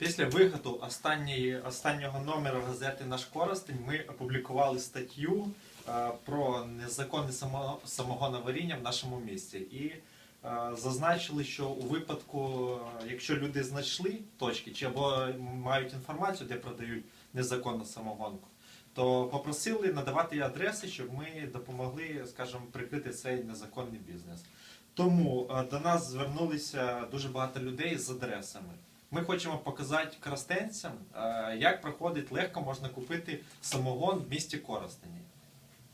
Після виходу останньої, останнього номера газети Наш Коростень ми опублікували статтю е, про незаконне само, самогоноваріння в нашому місті. І е, зазначили, що у випадку, е, якщо люди знайшли точки чи або мають інформацію, де продають незаконну самогонку, то попросили надавати адреси, щоб ми допомогли, скажімо, прикрити цей незаконний бізнес. Тому до нас звернулися дуже багато людей з адресами. Ми хочемо показати коростенцям, е, як проходить легко можна купити самогон в місті Коростені.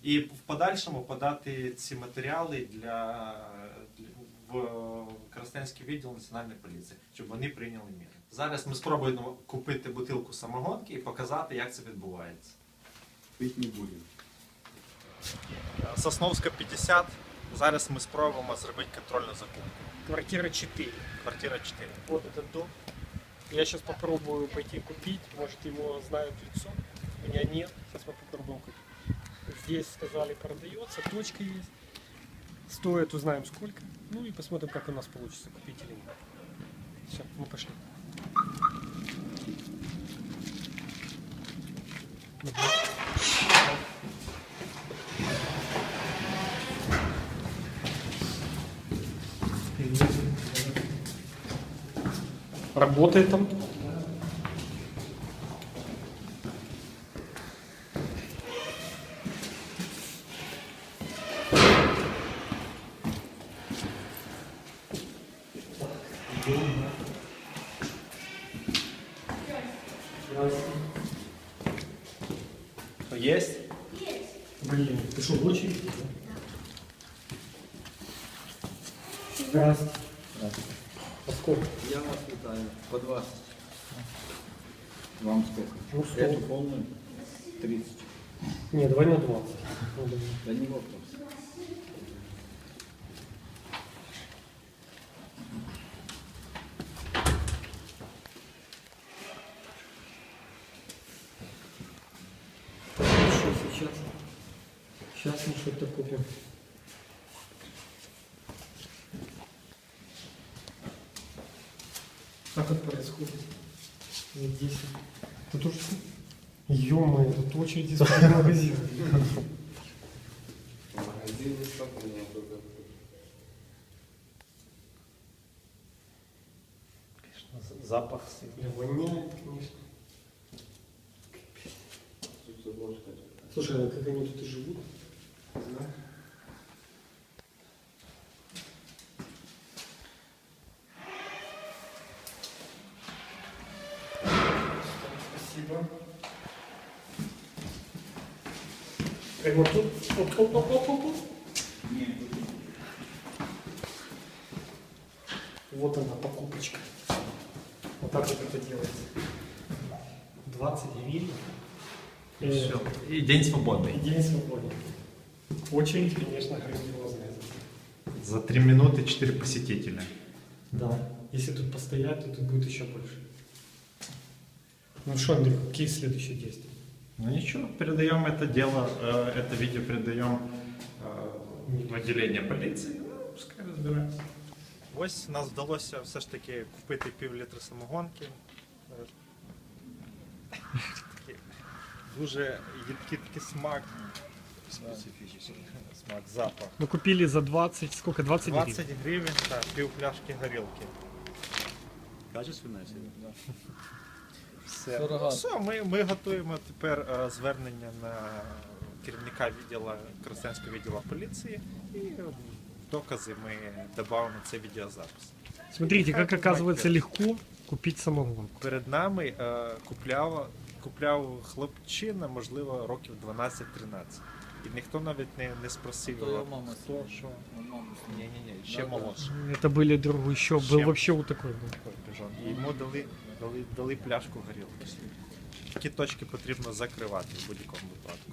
І в подальшому подати ці матеріали для, для в Коростенський відділ національної поліції, щоб вони прийняли міри. Зараз ми спробуємо купити бутилку самогонки і показати, як це відбувається. Пить не будем. Сосновська 50. Зараз ми спробуємо зробити контрольну закупку. Квартира 4. Квартира 4. Вот этот дом. Я сейчас попробую пойти купить. Может, его знают лицо. Меня нет. Сейчас мы попробуем купить. Здесь сказали продается, точка есть. Стоит, узнаем сколько. Ну и посмотрим, как у нас получится купить или нет. Все, мы пошли. Работает там. Есть? Блин, ты что, в очереди? Здравствуйте. А сколько? Я вас вітаю. По 20. Вам сколько? Ну, сто. Эту полную? 30. Не, давай на 20. Ну, давай. Да не вопрос. Что сейчас? Сейчас мы что-то купим. Как это происходит? Вот 10. Тут тоже... Ё-моё, тут очередь из магазина. Магазин не только. Запах Бля, воняет, конечно. Слушай, а как они тут и живут? Да. Спасибо. Прямо тут? Оп, оп, оп, оп, оп, оп. Вот она, покупочка. Вот так вот это делается. 20 гривен. Э, Все. І день свободний. и день свободен. Очередь, конечно, грандиозная. За 3 минуты 4 посетителя. Да. Если тут постоять, то тут будет еще больше. Ну что, Андрей, какие следующие действия? Ну ничего, передаем это дело, э, это видео передаем э, в отделение поліції. Ну, пускай розбираються. Ось нас вдалося все ж таки купити пів літра самогонки. Е, Такий Дуже їдкий такий смак. Специфічний смак, запах. Мы купили за 20, сколько? 20, 20 гривень та пів пляшки горілки. Качественная сегодня? Все, все ми, ми готуємо тепер е, звернення на керівника відділу Красенського відділу поліції і е, докази ми додамо на цей відеозапис. Смотрите, как Как оказывается легко купить самогонку. Перед нами е, купляв, купляв хлопчина, можливо, років 12-13. І ніхто навіть не, не спросив То його, його мама хто, що. Ні, ні, ні, ще Да, да. молодше. Это были другу еще, был Чем? вообще вот такой. был. Такий піжон. І йому дали, дали, дали пляшку горілки. Такі точки потрібно закривати в будь-якому випадку.